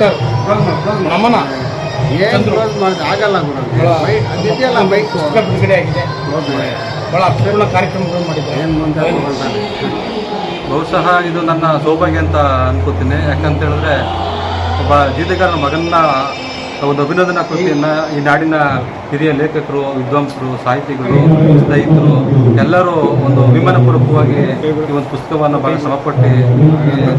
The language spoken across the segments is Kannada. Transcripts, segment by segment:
ಡಾಕ್ಟರ್ ನಮನ ಏನ್ ಚಂದ್ರು. ಕ್ಲೋಸ್ ಮಾಡೋದು? ಆಗಲ್ಲ ಗುರು. ಅದಿದೆಯಲ್ಲ ಬಿಡುಗಡೆ ಆಗಿದೆ. ಭಾಳ ಅರ್ಥಪೂರ್ಣ ಕಾರ್ಯಕ್ರಮಗಳು ಮಾಡಿದ್ದಾರೆ. ಏನ್ ಮುಂದೆ ತಗೊಳ್ತಾನೆ ಬಹುಶಃ ಇದು ನನ್ನ ಸೌಭಾಗ್ಯ ಅಂತ ಅನ್ಕೋತೀನಿ. ಯಾಕಂತ ಹೇಳಿದ್ರೆ ಒಬ್ಬ ಗೀತೆಗಾರನ ಮಗನ್ನ ಒಂದು ಅಭಿನಂದನಾ ಕೃತಿಯನ್ನು ಈ ನಾಡಿನ ಹಿರಿಯ ಲೇಖಕರು, ವಿದ್ವಾಂಸರು, ಸಾಹಿತಿಗಳು, ಸ್ನೇಹಿತರು ಎಲ್ಲರೂ ಒಂದು ಅಭಿಮಾನಪೂರ್ವಕವಾಗಿ ಈ ಒಂದು ಪುಸ್ತಕವನ್ನು ಬಹಳ ಶ್ರಮಪಟ್ಟು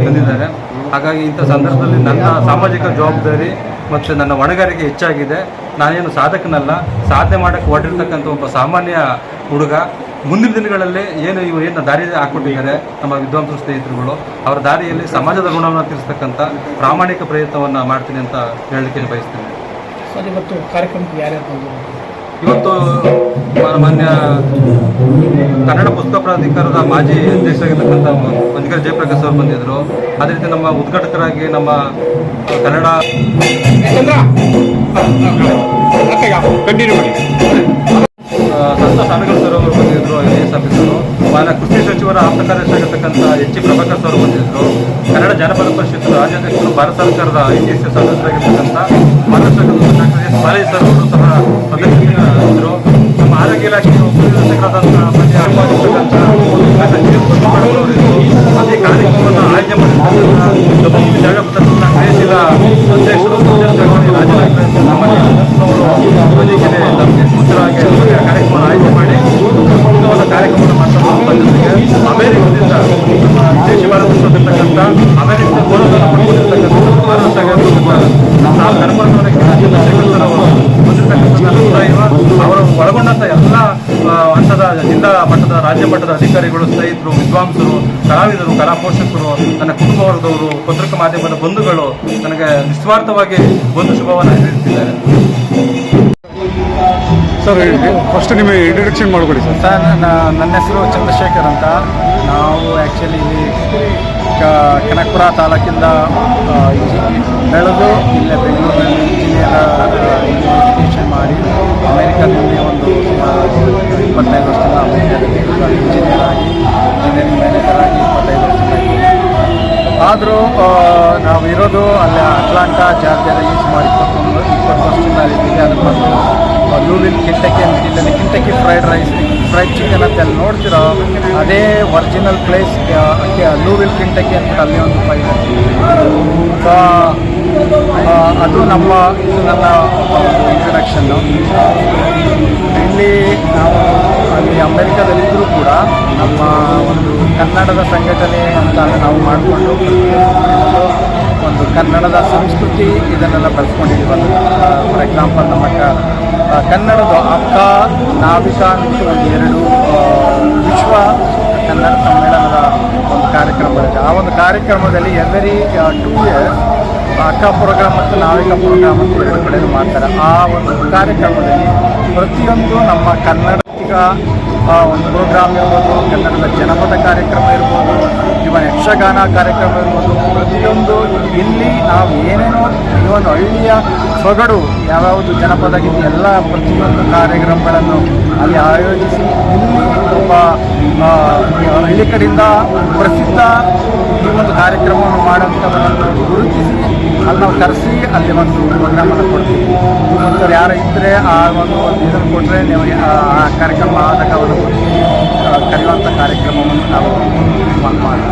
ತಂದಿದ್ದಾರೆ. ಹಾಗಾಗಿ ಇಂಥ ಸಂದರ್ಭದಲ್ಲಿ ನನ್ನ ಸಾಮಾಜಿಕ ಜವಾಬ್ದಾರಿ ಮತ್ತು ನನ್ನ ಹೊಣೆಗಾರಿಕೆ ಹೆಚ್ಚಾಗಿದೆ. ನಾನೇನು ಸಾಧಕನಲ್ಲ. ಸಾಧನೆ ಮಾಡೋಕ್ಕೆ ಹೊರಟಿರ್ತಕ್ಕಂಥ ಒಬ್ಬ ಸಾಮಾನ್ಯ ಹುಡುಗ ಮುಂದಿನ ದಿನಗಳಲ್ಲಿ ಏನು ಇವರು ಏನು ದಾರಿ ಹಾಕ್ಕೊಟ್ಟಿದ್ದಾರೆ ನಮ್ಮ ವಿದ್ವಾಂಸ ಸ್ನೇಹಿತರುಗಳು ಅವರ ದಾರಿಯಲ್ಲಿ ಸಮಾಜದ ಗುಣವನ್ನು ತೀರಿಸತಕ್ಕಂಥ ಪ್ರಾಮಾಣಿಕ ಪ್ರಯತ್ನವನ್ನು ಮಾಡ್ತೀನಿ ಅಂತ ಹೇಳಲಿಕ್ಕೆ ಬಯಸ್ತೀನಿ ಸರ್ ಇವತ್ತು ಕಾರ್ಯಕ್ರಮಕ್ಕೆ ಯಾರ್ಯಾರು ಇವತ್ತು ಮಾನ್ಯ ಕನ್ನಡ ಪುಸ್ತಕ ಪ್ರಾಧಿಕಾರದ ಮಾಜಿ ಅಧ್ಯಕ್ಷರಾಗಿರ್ತಕ್ಕಂಥ ಮಂಜಿಕರ ಜಯಪ್ರಕಾಶ್ ಅವರು ಬಂದಿದ್ದರು ಅದೇ ರೀತಿ ನಮ್ಮ ಉದ್ಘಾಟಕರಾಗಿ ನಮ್ಮ ಕನ್ನಡ ಕಂಟಿನ್ಯೂ ಮಾಡಿ ಸಂತೋಷ್ ಅನಗಲ್ ಸರ್ ಅವರು ಬಂದಿದ್ದರು ಐ ಎಸ್ ಆಫೀಸರು ಕೃಷಿ ಸಚಿವರ ಆಪ್ತ ಕಾರ್ಯದರ್ಶಿಯಾಗಿರ್ತಕ್ಕಂಥ ಎಚ್ ಸಿ ಪ್ರಭಾಕರ್ ಸರ್ ಬಂದಿದ್ದರು ಕನ್ನಡ ಜಾನಪದ ಪರಿಷತ್ ರಾಜ್ಯಾಧ್ಯಕ್ಷರು, ಭಾರತ ಸರ್ಕಾರದ ಐ ಸಿ ಎಸ್ ಸದಸ್ಯರಾಗಿರ್ತಕ್ಕಂಥ ಮಹಾರಾಷ್ಟ್ರ ಡಾಕ್ಟರ್ ಎಸ್. ಸರ್ ಅವರು ರಾಜ್ಯ ಮಟ್ಟದ ಅಧಿಕಾರಿಗಳು ಸ್ನೇಹಿತರು ವಿದ್ವಾಂಸರು ಕಲಾವಿದರು ಕಲಾ ಪೋಷಕರು ನನ್ನ ಕುಟುಂಬ ವರ್ಗದವರು ಪತ್ರಿಕಾ ಮಾಧ್ಯಮದ ಬಂಧುಗಳು ನನಗೆ ನಿಸ್ವಾರ್ಥವಾಗಿ ಒಂದು ಶುಭವನ್ನು ನೀಡುತ್ತಿದ್ದಾರೆ ಸರ್ ಫಸ್ಟ್ ನಿಮಗೆ ಇಂಟ್ರಡಕ್ಷನ್ ಮಾಡಿಕೊಡಿ ಸರ್. ಸರ್ ನನ್ನ ಹೆಸರು ಚಂದ್ರಶೇಖರ್ ಅಂತ. ನಾವು ಆ್ಯಕ್ಚುಲಿ ಇಲ್ಲಿ ಕನಕಪುರ ತಾಲೂಕಿಂದ ಬೆಳೆದು ಇಲ್ಲೇ ಬೆಂಗಳೂರಿನಲ್ಲಿ ಇಂಜಿನಿಯರ್ ಆದರೂ ನಾವು ಇರೋದು ಅಲ್ಲಿ, ಅಟ್ಲಾಂಟಾ ಯೂಸ್ ಮಾಡಿ ಇಪ್ಪತ್ತೊಂದು ಇಪ್ಪತ್ತು ವರ್ಷದಿಂದ ಇದ್ದೀವಿ. ಅದ್ರ ಬಂದು ಲೂವಿನ ಕಿಂಟಕಿ ಅಂತ Kentucky fried rice fried chicken ಅಂತ ಅಲ್ಲಿ ನೋಡ್ತಿರೋ, ಅದೇ ಒರಿಜಿನಲ್ ಪ್ಲೇಸ್ ಲೂವಿಲ್ ಕಿಂಟಕಿ ಅಂತ ಅಲ್ಲಿ ಒಂದು ಫೈಲ್ ಅದು ನಮ್ಮ, ಇದು ನನ್ನ ಇಂಟ್ರಡಕ್ಷನ್ನು ಇಲ್ಲಿ ನಾವು ಅಮೆರಿಕದಲ್ಲಿದ್ದರೂ ಕೂಡ ನಮ್ಮ ಒಂದು ಕನ್ನಡದ ಸಂಘಟನೆ ಅಂತ ನಾವು ಮಾಡಿಕೊಂಡು ಒಂದು ಕನ್ನಡದ ಸಂಸ್ಕೃತಿ ಇದನ್ನೆಲ್ಲ ಬೆಳೆಸ್ಕೊಂಡಿದ್ದೀವಲ್ಲ ಫಾರ್ ಎಕ್ಸಾಂಪಲ್ ನಮ್ಮ ಕನ್ನಡದ ಅಕ್ಕ, ನಾವಿಕ ಅಂತ ಒಂದು ಎರಡು ವಿಶ್ವ ಕನ್ನಡ ಸಮ್ಮೇಳನದ ಒಂದು ಕಾರ್ಯಕ್ರಮ ಇರುತ್ತೆ. ಆ ಒಂದು ಕಾರ್ಯಕ್ರಮದಲ್ಲಿ every two years Akka programme ಮತ್ತು ನಾವಿಕ ಪ್ರೋಗ್ರಾಮ್ ಅಂತ ಎರಡು ಕಡೆಯೂ ಮಾಡ್ತಾರೆ. ಆ ಒಂದು ಕಾರ್ಯಕ್ರಮದಲ್ಲಿ ಪ್ರತಿಯೊಂದು ನಮ್ಮ ಕನ್ನಡಿಗ ಒಂದು ಪ್ರೋಗ್ರಾಮ್ ಇರ್ಬೋದು ಕನ್ನಡದ ಜನಪದ ಕಾರ್ಯಕ್ರಮ ಇರ್ಬೋದು ಇವನ್ ಯಕ್ಷಗಾನ ಕಾರ್ಯಕ್ರಮ ಇರ್ಬೋದು, ಪ್ರತಿಯೊಂದು ಇಲ್ಲಿ ನಾವು ಏನೇನೋ ಇವನ್ ಹಳ್ಳಿಯ ಸೊಗಡು, ಯಾವ್ಯಾವುದು ಜನಪದ ಗೀತೆ ಎಲ್ಲ ಪ್ರತಿಯೊಂದು ಕಾರ್ಯಕ್ರಮಗಳನ್ನು ಅಲ್ಲಿ ಆಯೋಜಿಸಿ, ಇಲ್ಲಿ ಒಬ್ಬ ಹಳ್ಳಿ ಕಡೆಯಿಂದ ಪ್ರಸಿದ್ಧ ಈ ಒಂದು ಕಾರ್ಯಕ್ರಮವನ್ನು ಮಾಡೋಂಥವರನ್ನು ಗುರುತಿಸಿ ಅಲ್ಲಿ ನಾವು ಕರೆಸಿ, ಅಲ್ಲಿ ಒಂದು ಪ್ರೋಗ್ರಾಮನ್ನು ಕೊಡ್ತೀವಿ. ಮತ್ತು ಯಾರು ಇದ್ದರೆ ಆ ಒಂದು ಇದನ್ನು ಕೊಟ್ಟರೆ ನೀವು ಆ ಕಾರ್ಯಕ್ರಮ ಆದಾಗ ಕರೆಯುವಂಥ ಕಾರ್ಯಕ್ರಮವನ್ನು ನಾವು ಮಾಡಿ